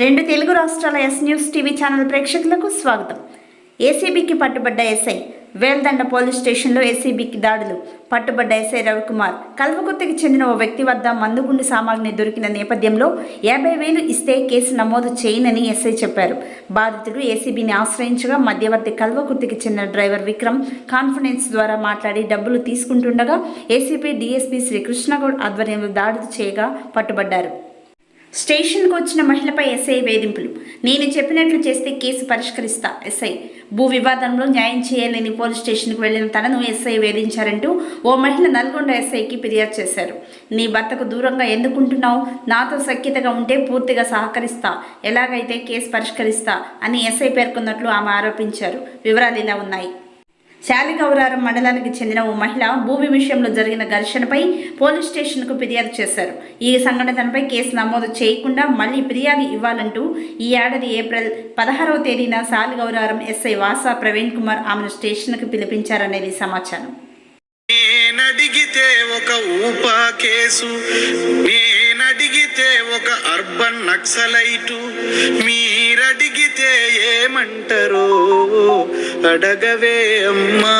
రెండు తెలుగు రాష్ట్రాల yes news TV channel ప్రేక్షకులకు స్వాగతం. ఏసీబీకి పట్టుబడ్డ ఎస్ఐ వేల్దండ పోలీస్ స్టేషన్లో ఏసీబీకి దాడులు. పట్టుబడ్డ ఎస్ఐ రవికుమార్ కల్వకుర్తికి చెందిన ఓ వ్యక్తి వద్ద మందుగుండు సామాగ్రి దొరికిన నేపథ్యంలో యాభై వేలు ఇస్తే కేసు నమోదు చేయనని ఎస్ఐ చెప్పారు. బాధితుడు ఏసీబీని ఆశ్రయించగా మధ్యవర్తి కల్వకుర్తికి చెందిన డ్రైవర్ విక్రమ్ కాన్ఫిడెన్స్ ద్వారా మాట్లాడి డబ్బులు తీసుకుంటుండగా ఏసీపీ డీఎస్పీ శ్రీకృష్ణగౌడ్ ఆధ్వర్యంలో దాడులు చేయగా పట్టుబడ్డారు. స్టేషన్కు వచ్చిన మహిళపై ఎస్ఐ వేధింపులు. నేను చెప్పినట్లు చేస్తే కేసు పరిష్కరిస్తా ఎస్ఐ. భూ వివాదంలో న్యాయం చేయలేని పోలీస్ స్టేషన్కు వెళ్ళిన తనను ఎస్ఐ వేధించారంటూ ఓ మహిళ నల్గొండ ఎస్ఐకి ఫిర్యాదు చేశారు. నీ భర్తకు దూరంగా ఎందుకుంటున్నావు? నాతో సఖ్యతగా ఉంటే పూర్తిగా సహకరిస్తా. ఎలాగైతే కేసు పరిష్కరిస్తా అని ఎస్ఐ పేర్కొన్నట్లు ఆమె ఆరోపించారు. వివరాలు ఇలా ఉన్నాయి. శాలిగౌరారం మండలానికి చెందిన ఓ మహిళ భూమి విషయంలో జరిగిన ఘర్షణపై పోలీస్ స్టేషన్కు ఫిర్యాదు చేశారు. ఈ సంఘటనపై కేసు నమోదు చేయకుండా మళ్ళీ ఫిర్యాదు ఇవ్వాలంటూ ఈ ఏడాది ఏప్రిల్ పదహారవ తేదీన శాలిగౌరారం ఎస్ఐ వాసా ప్రవీణ్ కుమార్ ఆమెను స్టేషన్కు పిలిపించారనేది సమాచారం. నేనడిగితే ఒక ఊపా కేసు నేనడిగితే ఒక అర్బన్ నక్సలైటు మీరడిగితే ఏమంటారో? தடகவே அம்மா.